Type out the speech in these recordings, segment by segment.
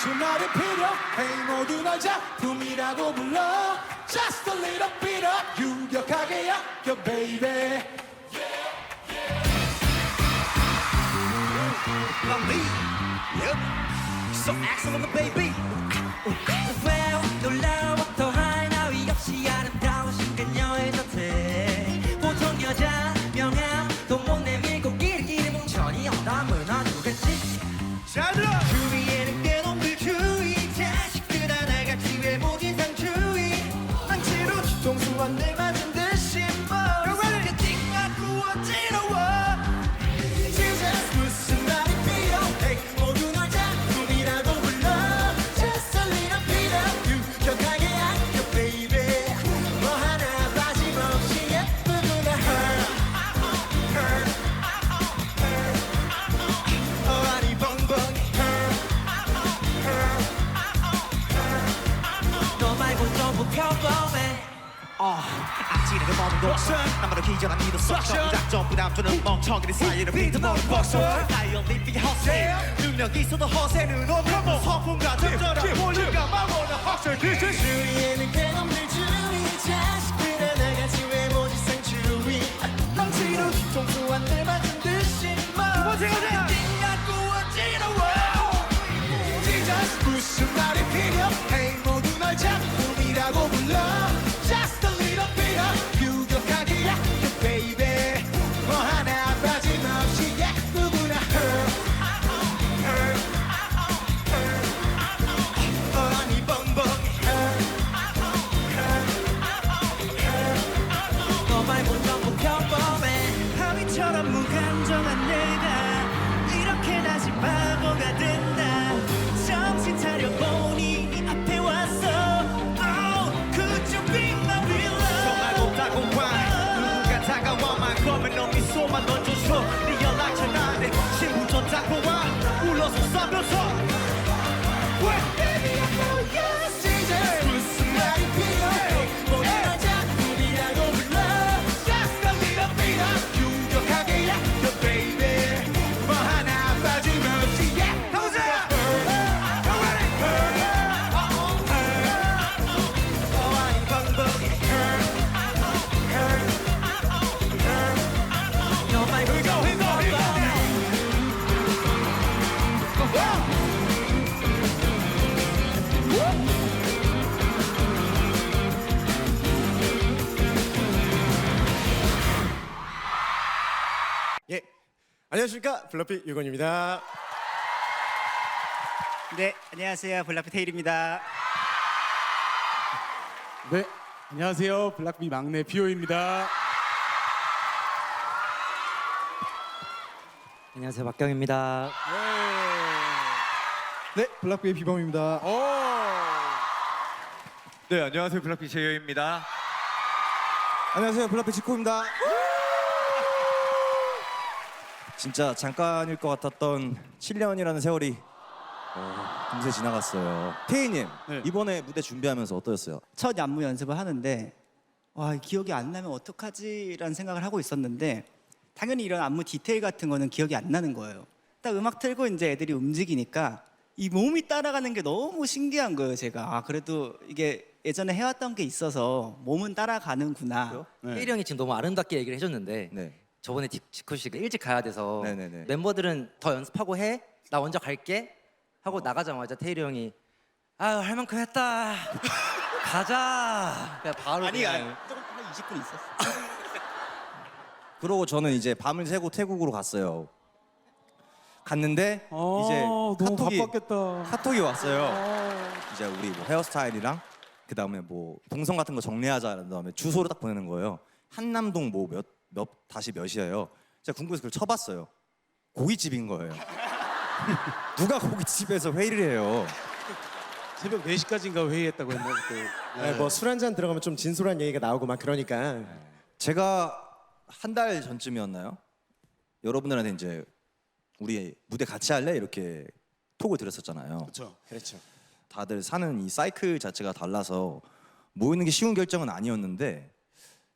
무슨 말이 필요해 모두 널 작품이라고 불러 Just a little bit of 유력하게 엮여 baby lovely. Yep. So excellent, baby. 왜요? 놀라워 썩죠 작전 부담 주는 멍청이들 사이를 비트너는 복서 다이어리픽 허세? 능력 있어도 허세는 없고 성품과 적절한 본능과 마모는 확실 기술 주위에는 괴놈들 주위 자식들 하나같이 외모지 상 주위. 망치로 뒤통수 한대 맞은 듯이 머 신분증 안녕하십니까 블러피 유건입니다. 네, 안녕하세요. 블락비 테일입니다. 네, 안녕하세요. 블락비 막내 비오입니다. 안녕하세요 박경입니다 네 블락비의 비범입니다. 네 안녕하세요 블락비 제이입니다 안녕하세요 블락비 지코입니다. 진짜 잠깐일 것 같았던 7년이라는 세월이 어, 금세 지나갔어요. 태희님 네. 이번에 무대 준비하면서 어떠셨어요? 첫 안무 연습을 하는데 와, 기억이 안 나면 어떡하지라는 생각을 하고 있었는데 당연히 이런 안무 디테일 같은 거는 기억이 안 나는 거예요. 딱 음악 틀고 이제 애들이 움직이니까 이 몸이 따라가는 게 너무 신기한 거예요, 제가. 아, 그래도 이게 예전에 해왔던 게 있어서 몸은 따라가는구나. 네. 혜일이 형이 지금 너무 아름답게 얘기를 해줬는데 네. 저번에 디- 지코 씨가 일찍 가야 돼서 네네네. 멤버들은 더 연습하고 해. 나 먼저 갈게. 하고 어. 나가자마자 태일이 형이 아유 할 만큼 했다. 가자. 그냥 바로 아니, 그냥 아니, 조금 한 20분 있었어. 그러고 저는 이제 밤을 새고 태국으로 갔어요. 갔는데 아, 이제 너무 카톡이 바빴겠다. 카톡이 왔어요. 이제 우리 뭐 헤어스타일이랑 그 다음에 뭐 동선 같은 거 정리하자는 다음에 주소를 딱 보내는 거예요. 한남동 뭐 몇 몇 다시 몇이에요. 제가 궁금해서 그걸 쳐봤어요. 고깃집인 거예요. 누가 고깃집에서 회의를 해요? 새벽 4시까지인가 회의했다고 했나 그때. 네, 뭐 술 한 잔 들어가면 좀 진솔한 얘기가 나오고 막 그러니까 제가 한 달 전쯤이었나요? 여러분들한테 이제 우리 무대 같이 할래 이렇게 톡을 드렸었잖아요. 그렇죠. 그렇죠. 다들 사는 이 사이클 자체가 달라서 모이는 게 쉬운 결정은 아니었는데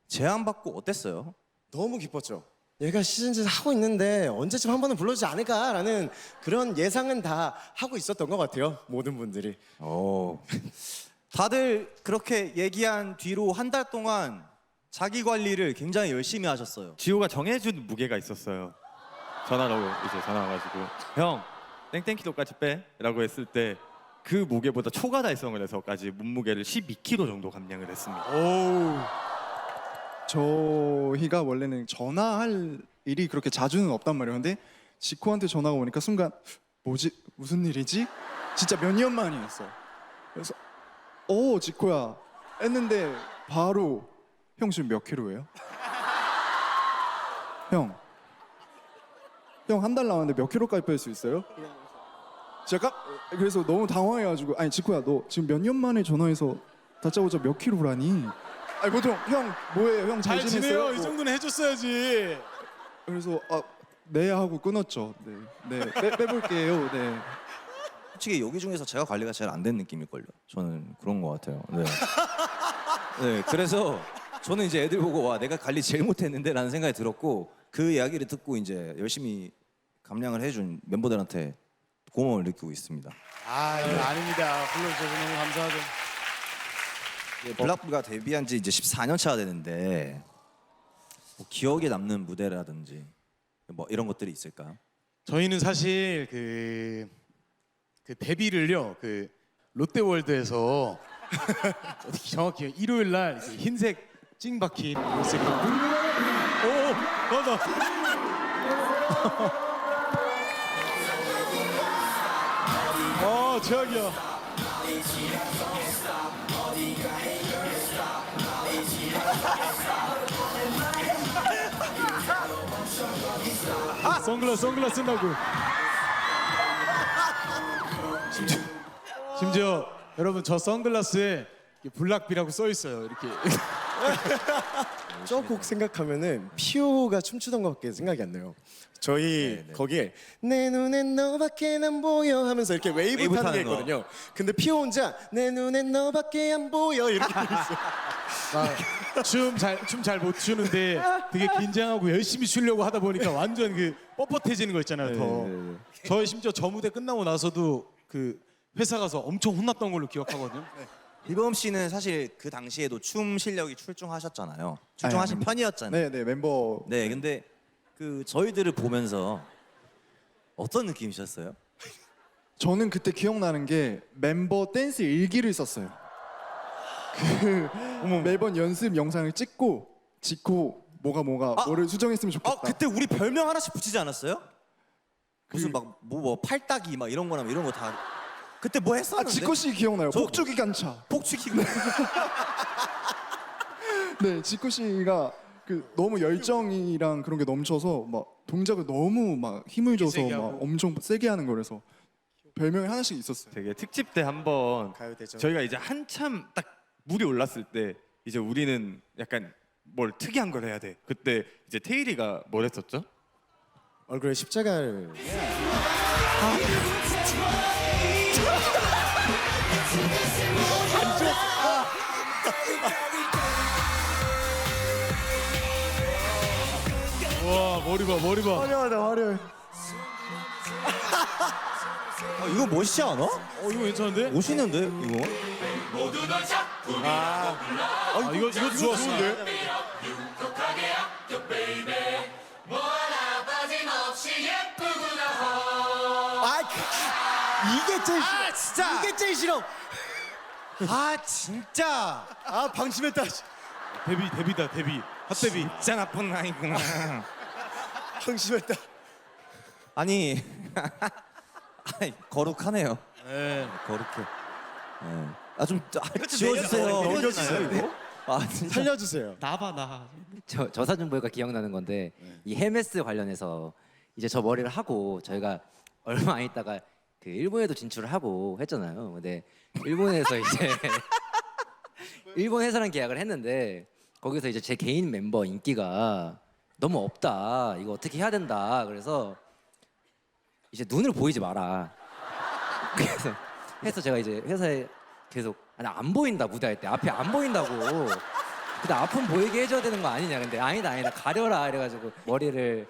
제안 받고 어땠어요? 너무 기뻤죠. 얘가 시즌즈 하고 있는데 언제쯤 한 번은 불러주지 않을까라는 그런 예상은 다 하고 있었던 것 같아요. 모든 분들이. 오. 다들 그렇게 얘기한 뒤로 한 달 동안 자기 관리를 굉장히 열심히 하셨어요. 지호가 정해준 무게가 있었어요. 전화로 이제 전화 와가지고 형 땡땡키로까지 빼라고 했을 때 그 무게보다 초과 달성을 해서까지 몸무게를 12kg 정도 감량을 했습니다. 저희가 원래는 전화할 일이 그렇게 자주는 없단 말이에요. 근데 지코한테 전화가 오니까 순간 뭐지 무슨 일이지? 진짜 몇 년 만이었어. 그래서 오 지코야 했는데 바로 형 지금 몇 킬로예요? 형. 형 한 달 남았는데 몇 킬로까지 뺄 수 있어요? 제가 그래서 너무 당황해가지고 아니 지코야 너 지금 몇 년 만에 전화해서 다짜고짜 몇 킬로라니? 아니 보통 형 뭐예요? 형 잘 잘? 지내요. 이 뭐. 정도는 해줬어야지. 그래서 아, 네 하고 끊었죠. 네, 네 빼, 빼볼게요. 네. 솔직히 여기 중에서 제가 관리가 제일 안 된 느낌일걸요. 저는 그런 것 같아요. 네. 네, 그래서 저는 이제 애들 보고 와 내가 관리 제일 못했는데라는 생각이 들었고 그 이야기를 듣고 이제 열심히 감량을 해준 멤버들한테 고마움을 느끼고 있습니다. 아, 이거 아닙니다. 불러주셔서 너무 감사하죠. 네, 블락비가 데뷔한 지 이제 14년 차가 되는데 뭐 기억에 남는 무대라든지 뭐 이런 것들이 있을까요? 저희는 사실 그, 그 데뷔를요 그 롯데월드에서 정확히 일요일 날 흰색 찡 박힌 옷을 입고 오 맞아. 어 최악이야 선글라스 선글라스 쓴다고. 심지어, 심지어 여러분 저 선글라스에 블락비라고 써 있어요 이렇게 저 곡 생각하면은 피오가 춤추던 것밖에 생각이 안 나요. 저희 네, 네. 거기에 내 눈엔 너밖에 안 보여 하면서 이렇게 웨이브, 웨이브 타는 게 타는 거. 있거든요. 근데 피오 혼자 내 눈엔 너밖에 안 보여 이렇게 돼 있어요. 춤잘 춤 잘 못 추는데 되게 긴장하고 열심히 추려고 하다 보니까 완전 그 뻣뻣해지는 거 있잖아요 더 저희 심지어 저 무대 끝나고 나서도 그 회사 가서 엄청 혼났던 걸로 기억하거든요 이범 씨는 사실 그 당시에도 춤 실력이 출중하셨잖아요. 출중하신 아닙니다. 편이었잖아요. 네, 네 멤버. 네, 근데 그 저희들을 보면서 어떤 느낌이셨어요? 저는 그때 기억나는 게 멤버 댄스 일기를 썼어요. 그 매번 연습 영상을 찍고 지코 뭐가 뭐가 아! 뭐를 수정했으면 좋겠다. 아 그때 우리 별명 하나씩 붙이지 않았어요? 무슨 막 뭐 뭐 팔딱이 막 이런 거나 뭐 이런 거 다 그때 뭐 아 했었는데? 지코 씨 기억나요? 저- 폭주 기관차. 폭죽이 네, 지코 씨가 그 너무 열정이랑 그런 게 넘쳐서 막 동작을 너무 막 힘을 줘서 세게 막 하고. 엄청 세게 하는 거라서 별명이 하나씩 있었어요. 되게 특집 때 한번 가요대전. 저희가 이제 한참 딱 물이 올랐을 때 이제 우리는 약간 뭘 특이한 걸 해야 돼. 그때 이제 테일이가 뭘 했었죠? 얼굴에 십자가를 머리 봐 머리 봐 화려하다 화려해. 아, 이거 멋있지 않아? 어, 이거 괜찮은데? 멋있는데 이거? 아 이거 이거 좋았어 아 그- 이게 제일 싫어. 진짜 이게 제일 싫어. 아 진짜 아 방심했다. 데뷔 데뷔다 데뷔 핫데뷔 진짜 나쁜 아이구나 방심했다. 아니 아니, 거룩하네요 네. 거룩해 네. 아좀 내려주세요. 지워주세요 넘겨주세요, 이거? 아 진짜 살려주세요. 나봐 나. 저 저사진 보니까 기억나는 건데 이 헤메스 관련해서 이제 저 머리를 하고 저희가 얼마 안 있다가 그 일본에도 진출을 하고 했잖아요. 근데 일본에서 이제 일본 회사랑 계약을 했는데 거기서 이제 제 개인 멤버 인기가 너무 없다. 이거 어떻게 해야 된다. 그래서 이제 눈을 보이지 마라. 그래서 해서 제가 이제 회사에 계속 아니 안 보인다 무대 할 때 앞에 안 보인다고 근데 아픔 보이게 해줘야 되는 거 아니냐 근데 아니다 아니다 가려라 이래가지고 머리를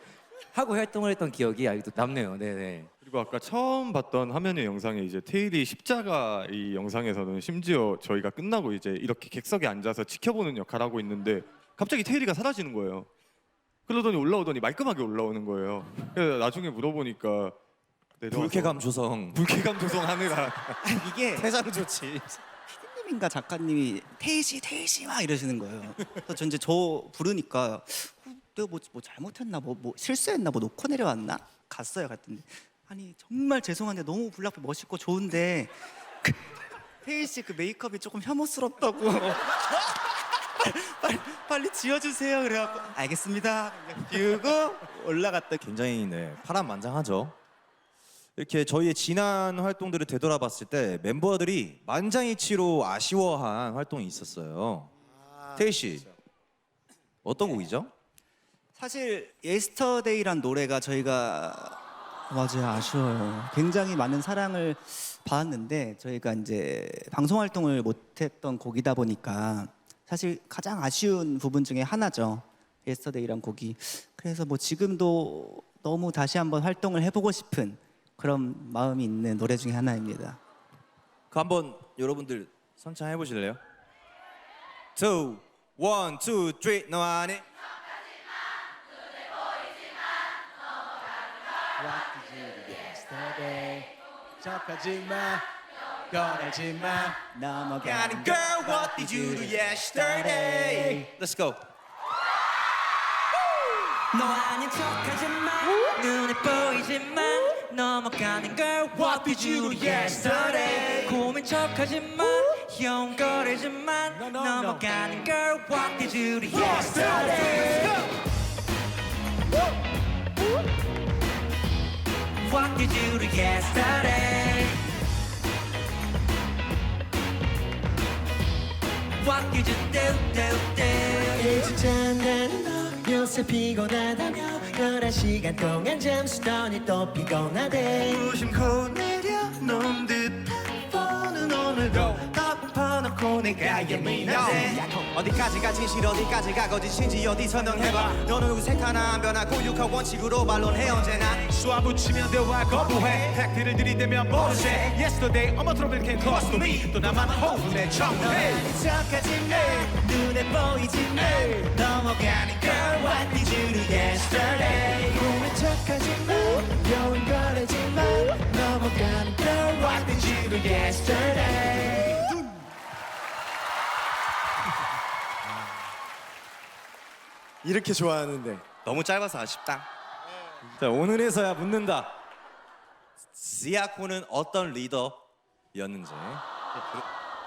하고 활동을 했던 기억이 아직도 남네요 네네 그리고 아까 처음 봤던 화면의 영상에 이제 테일이 십자가 이 영상에서는 심지어 저희가 끝나고 이제 이렇게 객석에 앉아서 지켜보는 역할 하고 있는데 갑자기 테일이가 사라지는 거예요. 그러더니 올라오더니 말끔하게 올라오는 거예요. 그래서 나중에 물어보니까 내려와서 불쾌감 조성. 불쾌감 조성하느라 이게 세상 좋지. PD님인가 작가님이 태희씨 태희씨 막 이러시는 거예요. 그래서 저 이제 저 부르니까 어, 내가 뭐, 뭐 잘못했나 뭐, 뭐 실수했나 뭐 놓고 내려왔나 갔어요 갔더니 아니 정말 죄송한데 너무 블락비 멋있고 좋은데 그, 태희 씨그 메이크업이 조금 혐오스럽다고 빨리, 빨리 지워주세요 그래갖고 알겠습니다 비우고 올라갔다 굉장히 네, 파란만장하죠. 이렇게 저희의 지난 활동들을 되돌아봤을 때 멤버들이 만장일치로 아쉬워한 활동이 있었어요. 태희 씨 어떤 곡이죠? 사실 예스터데이란 노래가 저희가 맞아요 아쉬워요. 굉장히 많은 사랑을 받았는데 저희가 이제 방송 활동을 못했던 곡이다 보니까 사실 가장 아쉬운 부분 중에 하나죠. 예스터데이란 곡이 그래서 뭐 지금도 너무 다시 한번 활동을 해보고 싶은 그런 마음이 있는 노래 중에 하나입니다. 그 한번 여러분들 선창해 보실래요? Two, one, two, three, 너 안에 착하지 마 꺼내지 마 넘어가는 Girl, what did you do yesterday? Let's go. 너 아닌 척하지만 눈에 보이지만 넘어가는 girl What did you do yesterday 고민 척하지만 형 넘어가는 girl What did you do yesterday What did you do yesterday What did you do do do 일찍 잔다는 너 요새 피곤하다며 11시간 동안 잠수더니 또 피곤하대 무심코 내려놓은 덮어놓고 내가 예민하대 어디까지가 진실 어디까지가 거짓인지 어디 설명해봐. 너는 우색 하나 안 변하고 육하 원칙으로 반론해 언제나. 쏘아붙이면 대화 거부해. 팩트를 들이대면 모르지. Yesterday 어머 트러블 came close to me. 또 나만 호흡에 청해. 착하지만 눈에 보이지만 넘어가는 girl What did you do yesterday? 꿈에 착하지만 여운 거래지만 넘어가는 girl What did you do yesterday 이렇게 좋아하는데 너무 짧아서 아쉽다. 자 오늘에서야 묻는다. 지아코는 어떤 리더였는지.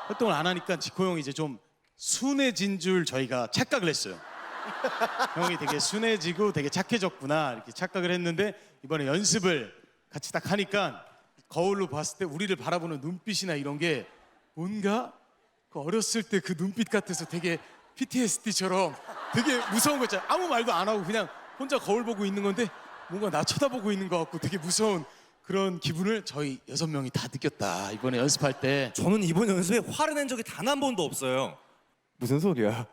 활동을 안 하니까 지코 형이 이제 좀 순해진 줄 저희가 착각을 했어요. 형이 되게 순해지고 되게 착해졌구나 이렇게 착각을 했는데 이번에 연습을 같이 딱 하니까 거울로 봤을 때 우리를 바라보는 눈빛이나 이런 게 뭔가 그 어렸을 때 그 눈빛 같아서 되게 PTSD처럼 되게 무서운 거 있잖아요. 아무 말도 안 하고 그냥 혼자 거울 보고 있는 건데 뭔가 나 쳐다보고 있는 것 같고 되게 무서운 그런 기분을 저희 여섯 명이 다 느꼈다 이번에 연습할 때 저는 이번 연습에 화를 낸 적이 단 한 번도 없어요. 무슨 소리야?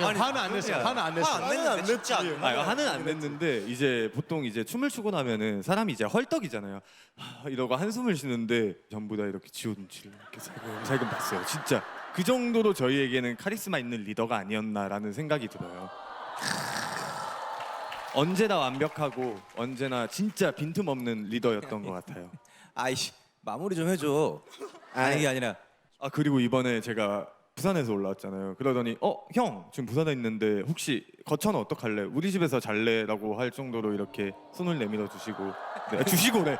아니, 화는 안 냈어요. 화는 안 냈어요. 화안 냈는데 진짜 안 아. 하는 안 냈는데 이제 보통 이제 춤을 추고 나면은 사람이 이제 헐떡이잖아요. 하, 이러고 한숨을 쉬는데 전부 다 이렇게 지호 눈치를 이렇게 살금 살금 봤어요. 진짜 그 정도로 저희에게는 카리스마 있는 리더가 아니었나라는 생각이 들어요. 언제나 완벽하고 언제나 진짜 빈틈없는 리더였던 것 같아요. 아이씨 마무리 좀 해줘. 아니 이게 아니라 아 그리고 이번에 제가 부산에서 올라왔잖아요. 그러더니 어 형 지금 부산에 있는데 혹시 거처는 어떡할래? 우리 집에서 잘래라고 할 정도로 이렇게 손을 내밀어 주시고 네, 주시고래.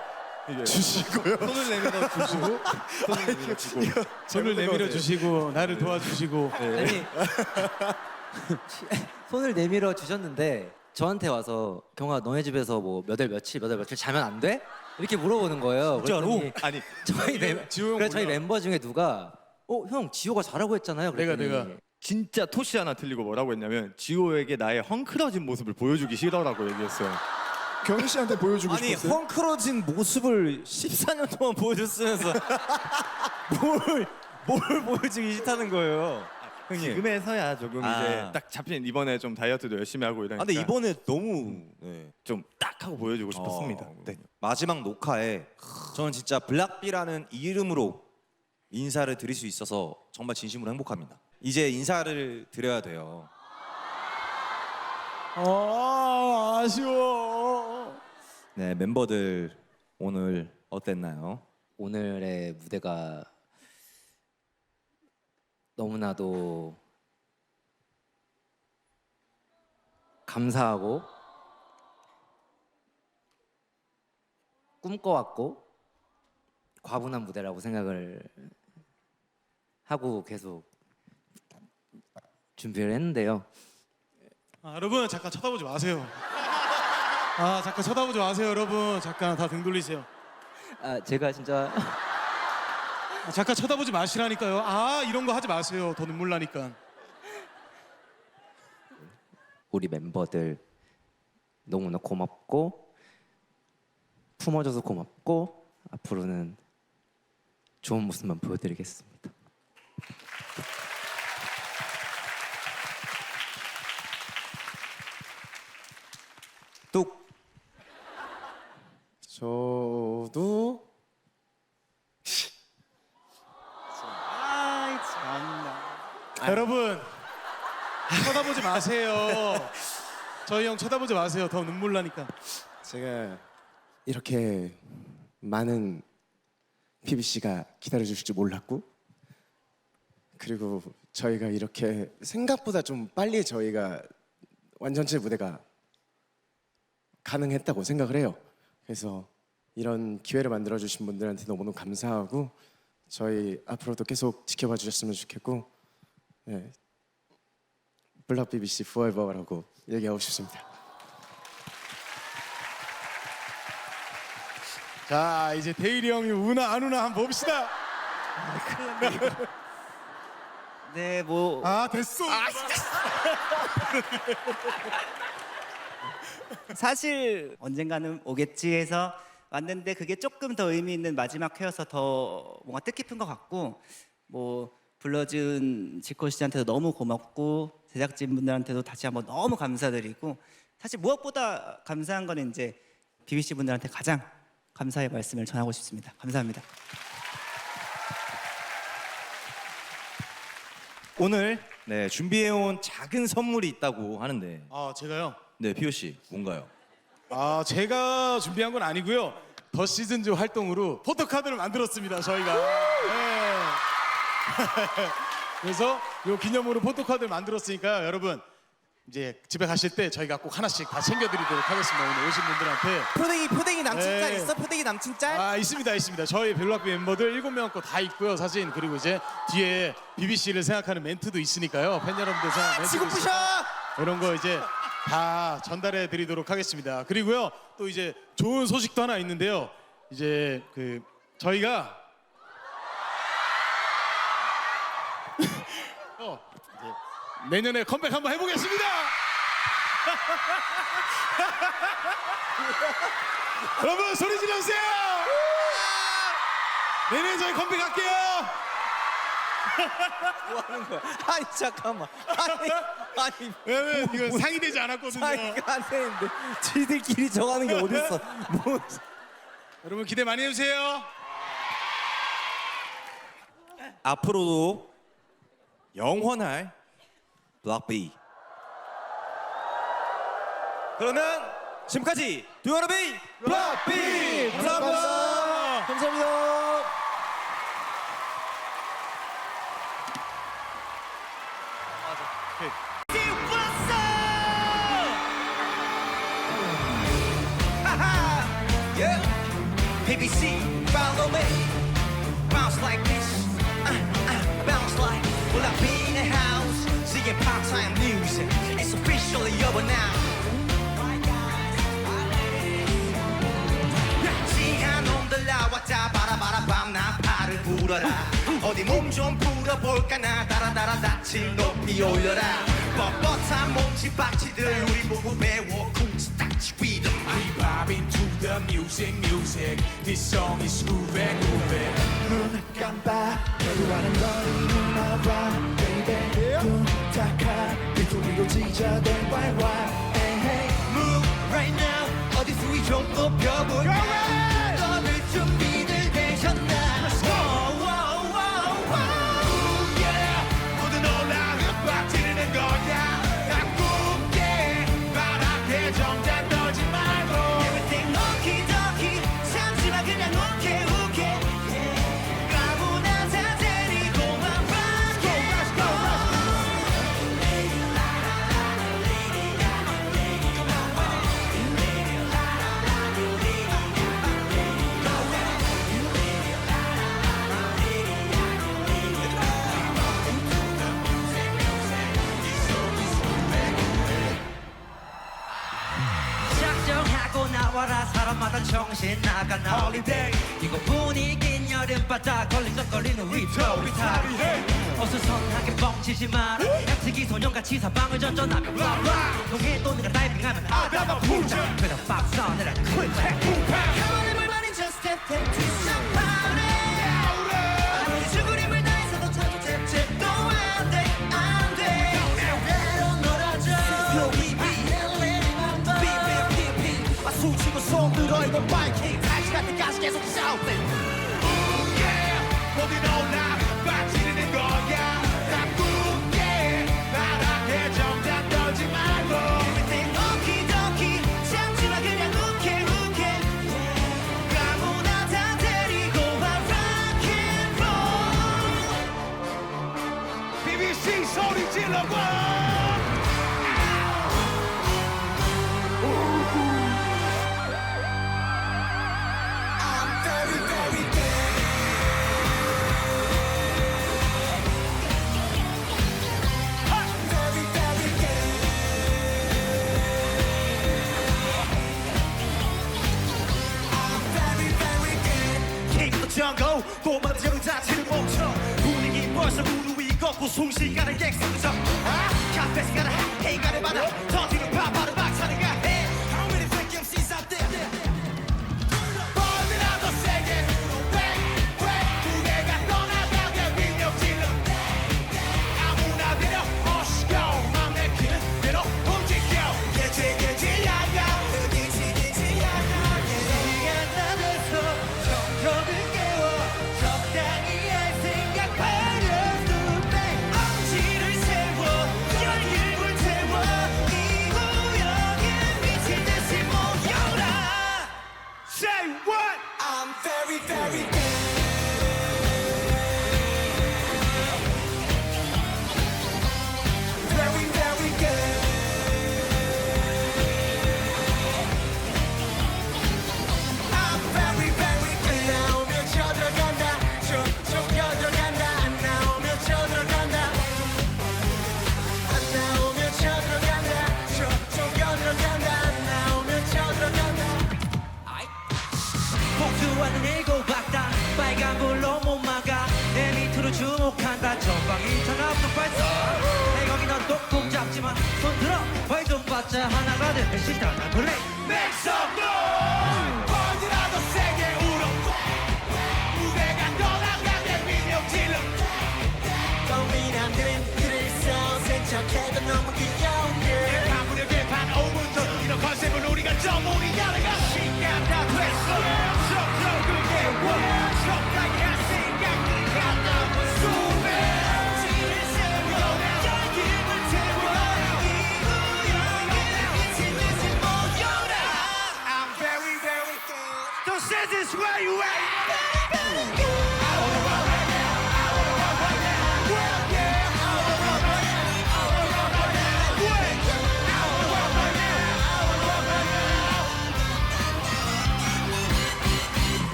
이게 주시고요. 손을 내밀어 주시고 손을 내밀어 주시고 손을 내밀어 주시고 나를 도와주시고 아니 손을 내밀어 주셨는데 저한테 와서 경아 너네 집에서 뭐 몇 월 며칠 몇 월 며칠 자면 안 돼? 이렇게 물어보는 거예요. 진짜로? 그랬더니 아니 저희 멤 지호 형 그래 저희 몰라. 멤버 중에 누가 어 형 지호가 잘하고 했잖아요. 내가, 그랬더니 내가. 진짜 토시 하나 틀리고 뭐라고 했냐면 지호에게 나의 헝클어진 모습을 보여주기 싫어라고 얘기했어요. 경희 씨한테 보여주고 아니 싶었어요. 헝클어진 모습을 14년 동안 보여줬으면서 뭘, 뭘 보여주기 싫다는 거예요. 형님. 지금에서야 조금 아. 이제 딱 잡힌 이번에 좀 다이어트도 열심히 하고 아, 이러니까 근데 이번에 너무 네. 좀 딱 하고 보여주고 싶었습니다. 어, 네. 마지막 녹화에 저는 진짜 블락비라는 이름으로 인사를 드릴 수 있어서 정말 진심으로 행복합니다. 이제 인사를 드려야 돼요. 아 아쉬워. 네, 멤버들 오늘 어땠나요? 오늘의 무대가 너무나도 감사하고 꿈꿔왔고 과분한 무대라고 생각을 하고 계속 준비를 했는데요. 아, 여러분 잠깐 쳐다보지 마세요. 아 잠깐 쳐다보지 마세요, 여러분. 잠깐 다 등 돌리세요. 아, 제가 진짜 아, 잠깐 쳐다보지 마시라니까요. 아 이런 거 하지 마세요. 더 눈물 나니까. 우리 멤버들 너무나 고맙고 품어줘서 고맙고 앞으로는 좋은 모습만 보여드리겠습니다. 뚝 저도 아이 참나. 여러분 쳐다보지 마세요. 저희 형 쳐다보지 마세요. 더 눈물 나니까. 제가 이렇게 많은 PBC가 기다려 주실 줄 몰랐고 그리고 저희가 이렇게 생각보다 좀 빨리 저희가 완전체 무대가 가능했다고 생각을 해요. 그래서 이런 기회를 만들어 주신 분들한테 너무너무 감사하고 저희 앞으로도 계속 지켜봐 주셨으면 좋겠고 네. 블락 BBC Forever라고 얘기하고 싶습니다. 자 이제 대일이 형이 우나 안 우나 한번 봅시다. 네, 뭐 아 됐어. 사실 언젠가는 오겠지 해서 왔는데 그게 조금 더 의미 있는 마지막 회여서 더 뭔가 뜻깊은 것 같고 뭐 불러준 지코 씨한테도 너무 고맙고 제작진 분들한테도 다시 한번 너무 감사드리고 사실 무엇보다 감사한 거는 이제 BBC 분들한테 가장 감사의 말씀을 전하고 싶습니다. 감사합니다. 오늘 네, 준비해온 작은 선물이 있다고 하는데 아 제가요. 네 피오 씨 뭔가요? 아 제가 준비한 건 아니고요. 더 시즌즈 활동으로 포토카드를 만들었습니다. 저희가. 네. 그래서 요 기념으로 포토카드를 만들었으니까 여러분 이제 집에 가실 때 저희가 꼭 하나씩 다 챙겨드리도록 하겠습니다. 오늘 오신 분들한테. 표댕이 표댕이 남친 짤 네. 있어? 표댕이 남친 짤? 아 있습니다 있습니다 저희 벨락비 멤버들 일곱 명 거 다 있고요 사진 그리고 이제 뒤에 BBC를 생각하는 멘트도 있으니까요 팬 여러분들 생각 지금 부셔! 이런 거 이제 다 전달해 드리도록 하겠습니다 그리고요 또 이제 좋은 소식도 하나 있는데요 이제 그 저희가 어, 이제 내년에 컴백 한번 해보겠습니다. 여러분 소리 지르세요. 내년에 저희 컴백할게요. 뭐 하는 거야? 아니 잠깐만. 아니 아니. 왜냐면 이거 상이 되지 않았거든요. 사이가 안 되는데 지들끼리 정하는 게 어딨어? 뭐. 여러분 기대 많이 해주세요. 앞으로도 영원할 블락비. 그러면 지금까지 두여러비 블락비 감사합니다. 감사합니다. Yeah, 불어라 어디 몸 좀 풀어볼까 나 따라 따라 낯을 높이 올려라 뻣뻣한 몸치 박치들 우리 보고 배워 쿵치 딱치 리듬 We vibing to the music music This song is grooving grooving 눈 깜빡 대화는 너를 눈나봐 baby 부탁하 비투비로 지저대 why why hey hey Move right now 어디서 이좀 높여 알아 사람마다 정신 나간 홀리데이 이거 분위긴 여름바다 걸리적거리는 위로 위타리해 어수선하게 뻥치지 마라 약치기 소년같이 사방을 젖전하며 라라 동해 또내가 다이빙하면 아다마 부자 그냥 박사 내라 쿨 가만히 불만인 just step step the bike, can't got the guys, cancel the. Oh yeah, hold on now.